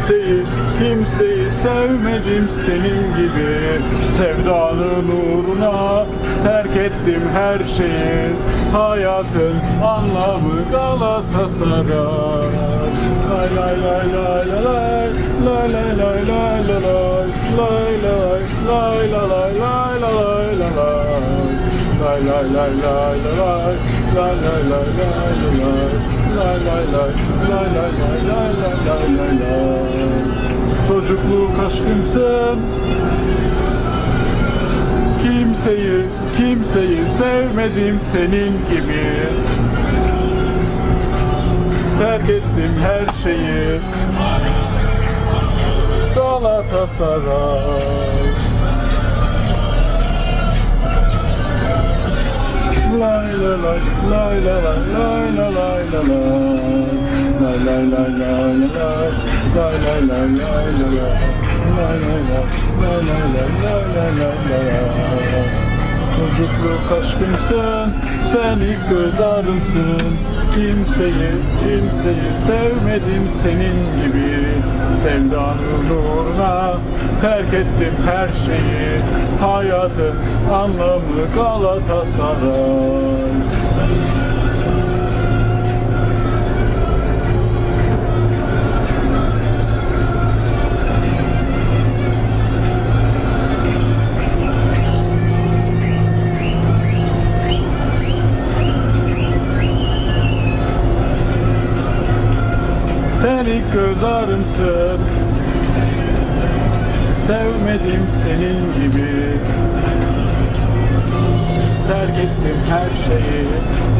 Kimseyi, kimseyi sevmedim senin gibi Sevdanın uğruna terk ettim her şeyi Hayatın anlamı Galatasaray Lay lay lay lay lay lay Lay lay lay lay lay lay Lay lay lay lay lay lay lay lay lay Lay lay lay lay lay lay Lay lay lay lay lay lay Lay lay lay lay Çocukluk aşkımsın Kimseyi, kimseyi sevmedim senin gibi. Terk ettim her şeyi. Galatasaray. Lay la lay, lay la lay, lay la lay la lay Çocukluk aşkımsın, sen ilk göz ağrımsın. Kimseyi, kimseyi sevmedim senin gibi. Sevdanın uğruna terk ettim her şeyi. Hayatın anlamı Galatasaray Sen ilk göz ağrımsın Sevmedim senin gibi. Terk ettim her şeyi.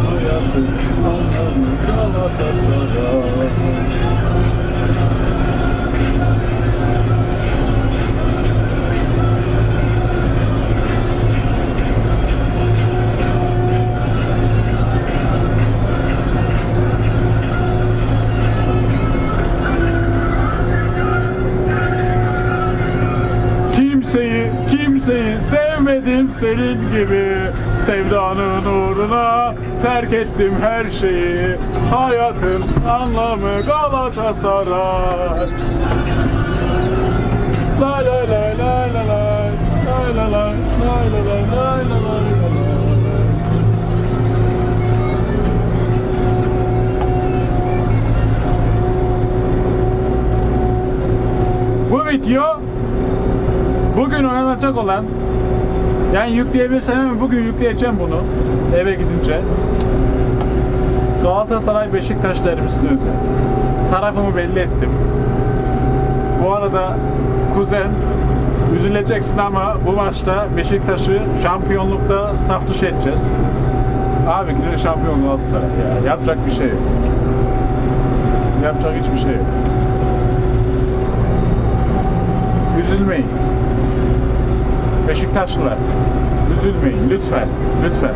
Hayatın anlamı Galatasaray kimseyi sevmedim senin gibi. Sevdanın uğruna terk ettim her şeyi. Hayatın anlamı Galatasaray. La la la la la la La la la la la la la la Bu video oynanacak olan yani yükleyebilsem ama bugün yükleyeceğim bunu eve gidince Galatasaray Beşiktaş derbisine özel. Tarafımı belli ettim. Bu arada kuzen üzüleceksin ama bu maçta Beşiktaş'ı şampiyonlukta saf dışı edeceğiz. Abi yine şampiyon Galatasaray ya. Yapacak bir şey yok. Yapacak hiçbir şey yok. Üzülmeyin. Beşiktaşlılar. Üzülmeyin lütfen. Lütfen.